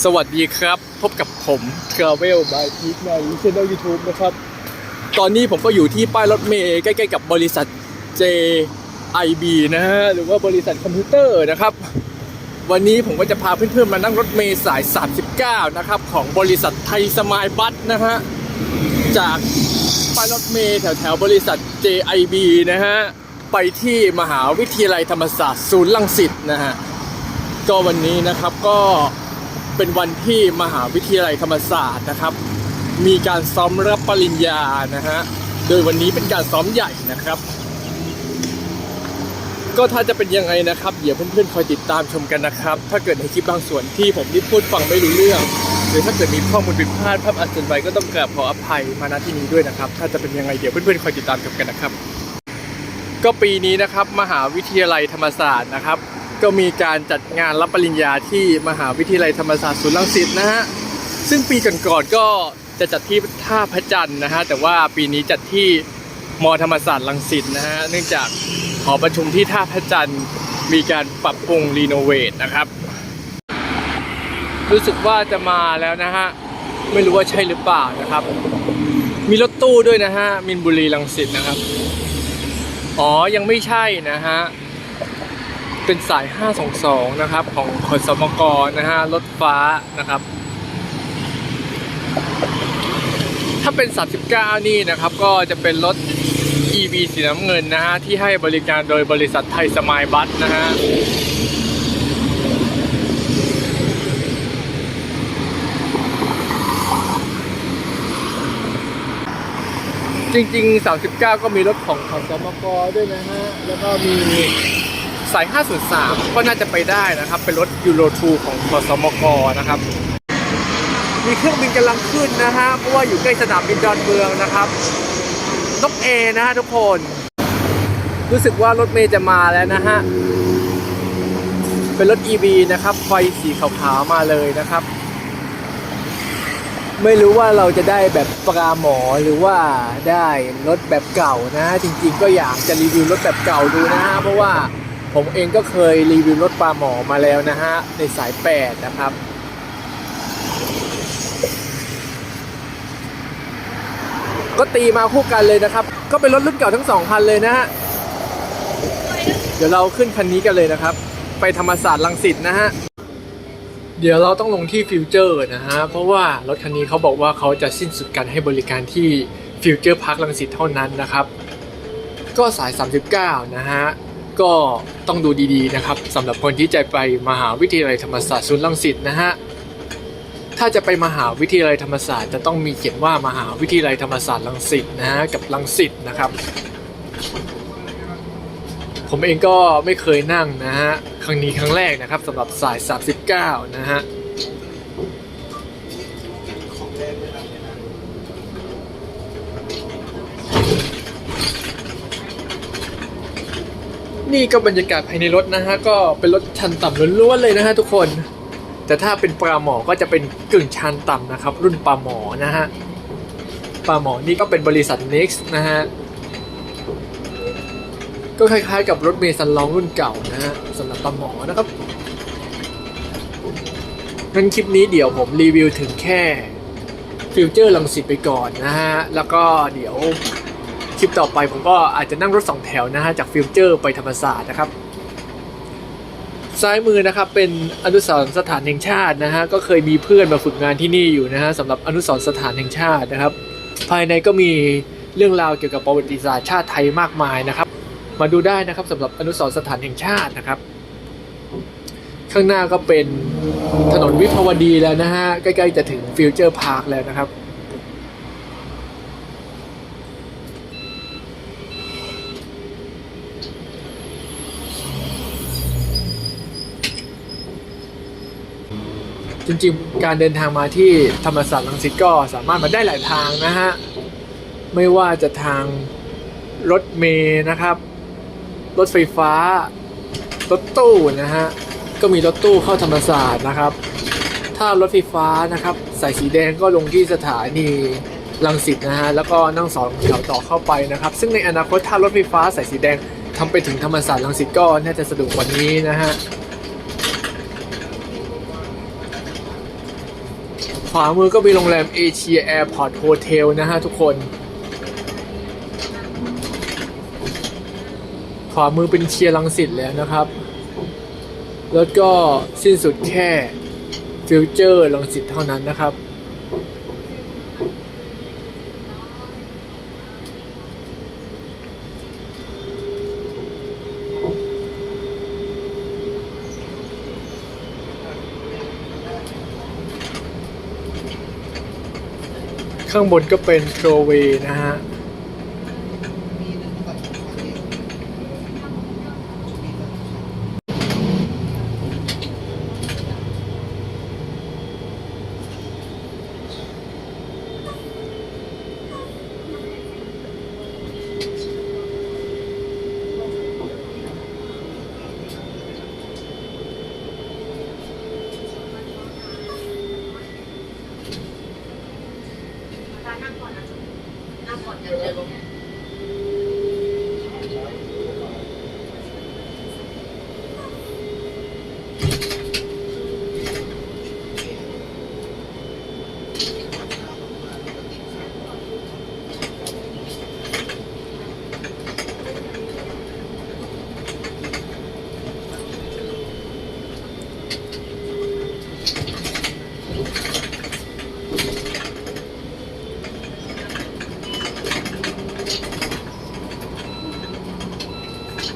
สวัสดีครับ พบกับผม Travel by Geek ใน Channel YouTube นะครับ ตอนนี้ผมก็อยู่ที่ป้ายรถเมล์ใกล้ๆกับบริษัท JIB นะฮะ หรือว่าบริษัทคอมพิวเตอร์นะครับ วันนี้ผมก็จะพาเพื่อนๆมานั่งรถเมล์สาย 39 นะครับ ของบริษัทไทยสมายบัสนะฮะ จากป้ายรถเมล์แถวๆ บริษัท JIB นะฮะ ไปที่มหาวิทยาลัยธรรมศาสตร์ศูนย์ลังสิตนะฮะ ก็วันนี้นะครับก็ เป็นวันที่มหาวิทยาลัยธรรมศาสตร์นะครับ มีการซ้อมรับปริญญานะฮะโดยวันนี้เป็นการซ้อมใหญ่นะครับ ก็ถ้าจะเป็นยังไงนะครับเดี๋ยวเพื่อนๆคอยติดตามชมกันนะครับ ถ้าเกิดในคลิปบางส่วนที่ผมที่พูดฟังไม่รู้เรื่อง หรือถ้าเกิดมีข้อมูลผิดพลาดภาพอัศจรรย์ไปก็ต้องกราบขออภัยมาณที่นี้ด้วยนะครับ ถ้าจะเป็นยังไงเดี๋ยวเพื่อนๆคอยติดตามชมกันนะครับ ก็ปีนี้นะครับมหาวิทยาลัยธรรมศาสตร์นะครับ ก็มีการจัดงานรับปริญญาที่มหาวิทยาลัยธรรมศาสตร์ศูนย์รังสิตนะฮะซึ่งปีก่อนๆก็จะจัดที่ท่าพระจันทร์นะฮะแต่ว่าปีนี้จัดที่มธรรมศาสตร์รังสิตนะฮะเนื่องจากหอประชุมที่ท่าพระจันทร์มีการปรับปรุงรีโนเวทนะครับ รู้สึกว่าจะมาแล้วนะฮะไม่รู้ว่าใช่หรือเปล่านะครับ มีรถตู้ด้วยนะฮะมินบุรีรังสิตนะครับ อ๋อยังไม่ใช่นะฮะ เป็นสาย 522 นะครับของขนสมกนะฮะรถฟ้านะครับ ถ้าเป็น 39 นี่นะครับ ก็จะเป็นรถ EV สีน้ำเงินนะฮะที่ให้บริการโดยบริษัทไทยสมายบัสนะฮะจริงๆ 39 ก็มีรถของขนสมกด้วยนะฮะ แล้วก็มี สาย 503 ก็น่าจะไปได้นะครับ เป็นรถยูโร2ของขนสมกนะครับ มีเครื่องบินกำลังขึ้นนะฮะ เพราะว่าอยู่ใกล้สนามบินดอนเมืองนะครับนกเอนะฮะทุกคน รู้สึกว่ารถเมย์จะมาแล้วนะฮะ เป็นรถ EV นะครับ ไฟสีขาวๆมาเลยนะครับ ไม่รู้ว่าเราจะได้แบบปลาหมอหรือว่าได้รถแบบเก่านะ จริงๆก็อยากจะรีวิวรถแบบเก่าดูนะฮะ เพราะว่า ผมเองก็เคยรีวิวรถปลาหมอมาแล้วนะฮะ ในสาย 8 นะครับ ก็ตีมาคู่กันเลยนะครับ ก็เป็นรถรุ่นเก่าทั้งสองคันเลยนะฮะ เดี๋ยวเราขึ้นคันนี้กันเลยนะครับ ไปธรรมศาสตร์ลังสิตนะฮะ เดี๋ยวเราต้องลงที่ฟิวเจอร์นะฮะ เพราะว่ารถคันนี้เขาบอกว่าเขาจะสิ้นสุดการให้บริการที่ฟิวเจอร์พาร์คลังสิตเท่านั้นนะครับ ก็สาย 39 นะฮะ ก็ต้องดูดีๆนะครับสำหรับคนที่จะไปมหาวิทยาลัยธรรมศาสตร์ศูนย์ลังสิตนะฮะถ้าจะไปมหาวิทยาลัยธรรมศาสตร์จะต้องมีเขียนว่ามหาวิทยาลัยธรรมศาสตร์ลังสิตนะฮะกับลังสิตนะครับ ผมเองก็ไม่เคยนั่งนะฮะครั้งนี้ครั้งแรกนะครับสำหรับสาย 39 นะฮะ นี่ก็บรรยากาศภายในรถนะฮะก็เป็นรถชันต่ำล้วนๆเลยนะฮะทุกคน แต่ถ้าเป็นปลาหมอก็จะเป็นกึ่งชันต่ำนะครับ รุ่นปลาหมอนะฮะปลาหมอนี่ก็เป็นบริษัท Next นะฮะก็คล้ายๆกับรถเมล์ซันลองรุ่นเก่านะฮะสำหรับปลาหมอนะครับงั้นคลิปนี้เดี๋ยวผมรีวิวถึงแค่ฟิวเจอร์ลังสิตไปก่อนนะฮะแล้วก็เดี๋ยว ลิปต่อไปผมก็อาจจะนั่งรถสองแถวนะฮะจากฟิวเจอร์ไปธรรมศาสตร์นะครับ ซ้ายมือนะครับเป็นอนุสรณ์สถานแห่งชาตินะฮะก็เคยมีเพื่อนมาฝึกงานที่นี่อยู่นะฮะสำหรับอนุสรณ์สถานแห่งชาตินะครับ ภายในก็มีเรื่องราวเกี่ยวกับประวัติศาสตร์ชาติไทยมากมายนะครับ มาดูได้นะครับสำหรับอนุสรณ์สถานแห่งชาตินะครับ ข้างหน้าก็เป็นถนนวิภาวดีแล้วนะฮะใกล้ๆจะถึงฟิวเจอร์พาร์คแล้วนะครับ ริงๆ การเดินทางมาที่ธรรมศาสตร์ลังสิตก็สามารถมาได้หลายทางนะฮะ ไม่ว่าจะทางรถเมย์นะครับ รถไฟฟ้า รถตู้นะฮะ ก็มีรถตู้เข้าธรรมศาสตร์นะครับ ถ้ารถไฟฟ้านะครับสายสีแดงก็ลงที่สถานีลังสิตนะฮะ แล้วก็นั่งสองแถวต่อเข้าไปนะครับ ซึ่งในอนาคตถ้ารถไฟฟ้าสายสีแดงทำไปถึงธรรมศาสตร์ลังสิตก็น่าจะสะดวกกว่านี้นะฮะ ขวามือก็มีโรงแรมเอเชียแอร์พอร์ตโฮเทลนะฮะทุกคน ขวามือเป็นเชียร์ลังสิตแล้วนะครับ แล้วก็สิ้นสุดแค่ฟิวเจอร์ลังสิตเท่านั้นนะครับ ข้างบนก็เป็นโครเวย์นะฮะ Entschuldigung.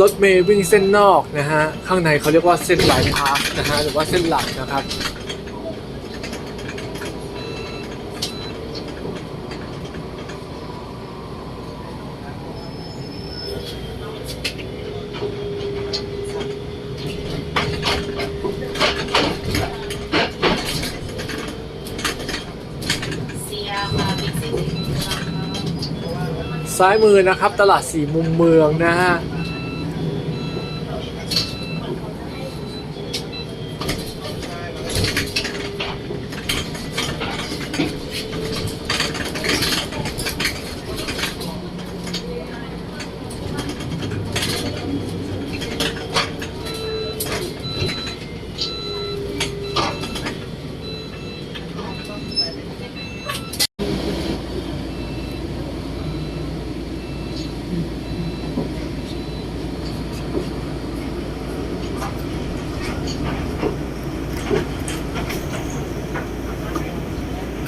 รถเมย์วิ่งเส้นนอกนะฮะ ข้างในเขาเรียกว่าเส้นบายพาสนะฮะ หรือว่าเส้นหลักนะครับ ซ้ายมือนะครับ ตลาดสี่มุมเมืองนะฮะ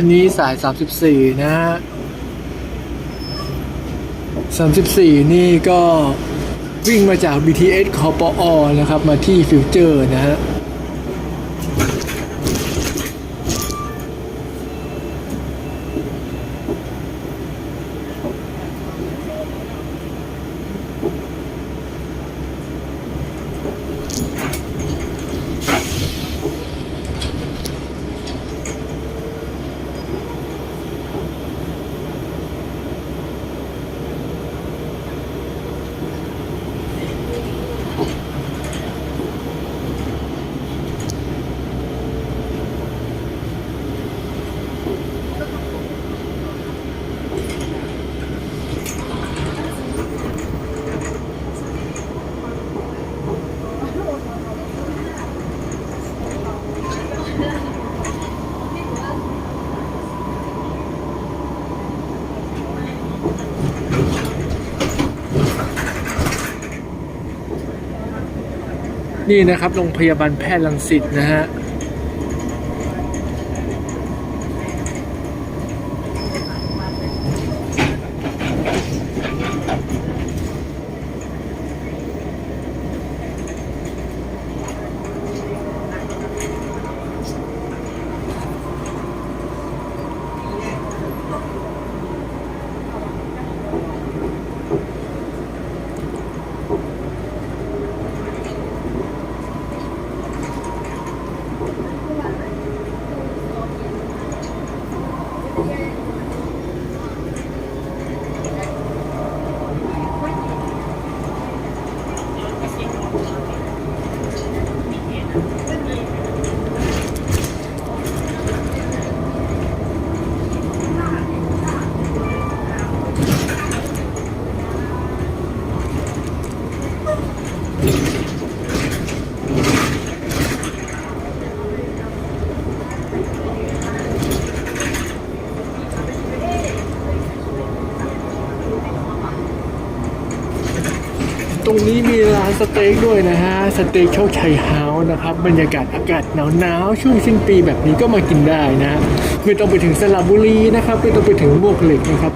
อันนี้สาย 34 นะฮะ34 นี่ก็วิ่งมาจาก BTS คอปอนะครับ มาที่ฟิวเจอร์นะฮะ นี่นะครับโรงพยาบาลแพทย์ลังสิตนะฮะ สเต็กด้วยนะฮะ สเต็กโชคชัยเฮาส์นะครับ บรรยากาศอากาศหนาวๆ ช่วงสิ้นปีแบบนี้ก็มากินได้นะฮะไม่ต้องไปถึงสระบุรีนะครับ ไม่ต้องไปถึงบวกเหล็กนะครับ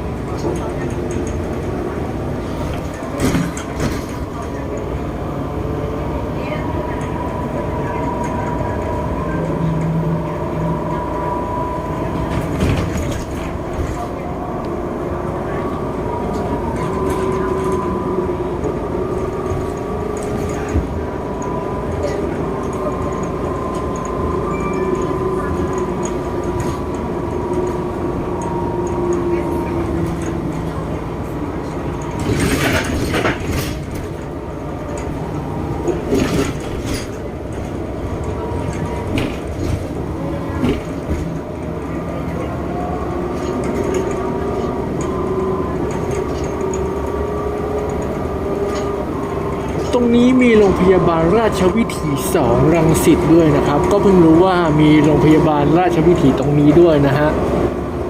พยาบาลราชวิถีสองรังสิตด้วยนะครับ ก็เพิ่งรู้ว่ามีโรงพยาบาลราชวิถีตรงนี้ด้วยนะฮะ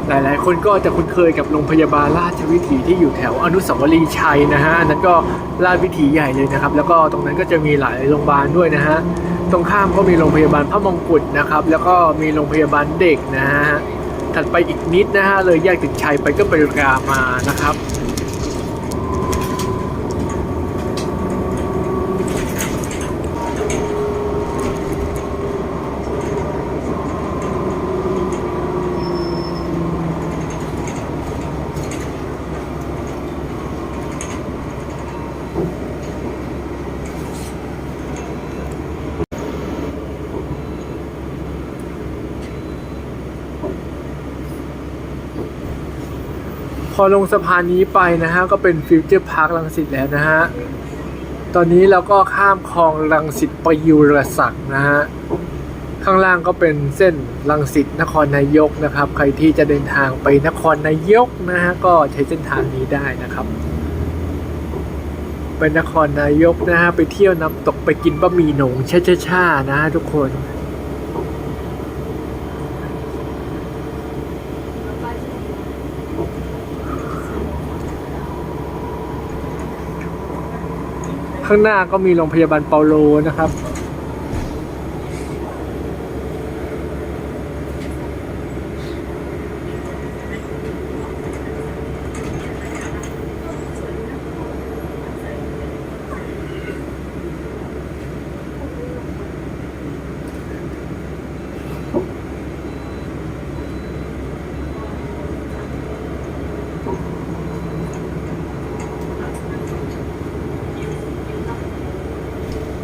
หลายๆ คนก็จะคุ้นเคยกับโรงพยาบาลราชวิถีที่อยู่แถวอนุสาวรีย์ชัยนะฮะนั้นก็ราชวิถีใหญ่เลยนะครับ แล้วก็ตรงนั้นก็จะมีหลายโรงพยาบาลด้วยนะฮะตรงข้ามก็มีโรงพยาบาลพระมงกุฎนะครับ แล้วก็มีโรงพยาบาลเด็กนะฮะถัดไปอีกนิดนะฮะเลยแยกตึกชัยไปก็ไปรามานะครับ อลงสะพานนี้ไปนะฮะก็เป็นฟิวเจอร์พาร์คลังสิตแล้วนะฮะ ตอนนี้เราก็ข้ามคลองลังสิตไปยูรศักดิ์นะฮะ ข้างล่างก็เป็นเส้นลังสิตนครนายกนะครับ ใครที่จะเดินทางไปนครนายกนะฮะก็ใช้เส้นทางนี้ได้นะครับ ไปนครนายกนะฮะไปเที่ยวน้ำตกไปกินบะหมี่หนงช่าๆๆนะฮะทุกคน ข้างหน้าก็มีโรงพยาบาลเปาโลนะครับ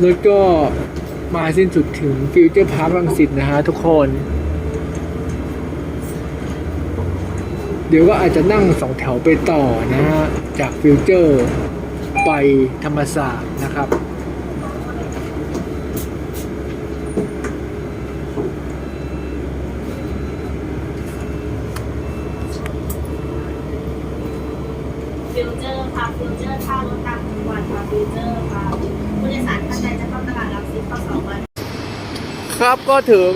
แล้วก็มาสิ้นสุดถึงฟิวเจอร์พาร์ครังสิตนะฮะทุกคน เดี๋ยวก็อาจจะนั่งสองแถวไปต่อนะฮะ จากฟิวเจอร์ไปธรรมศาสตร์นะครับฟิวเจอร์ค่ะฟิวเจอร์ท่ารถต่างจังหวัดค่ะฟิวเจอร์ค่ะ ผู้โดยสารท่านใดจะเข้าตลาดรังสิตเข้าสองวันครับก็ถึง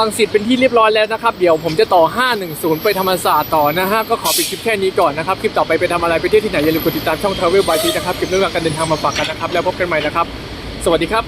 ลังสิตเป็นที่เรียบร้อยแล้วนะครับ เดี๋ยวผมจะต่อ 510 ไปธรรมศาสตร์ต่อนะฮะ ก็ขอปิดคลิปแค่นี้ก่อนนะครับ คลิปต่อไปไปทำอะไรไปเที่ยวที่ไหนอย่าลืมกดติดตามช่อง Travel by T นะครับเก็บเรื่องราวการเดินทางมาฝากกันนะครับ แล้วพบกันใหม่นะครับ สวัสดีครับ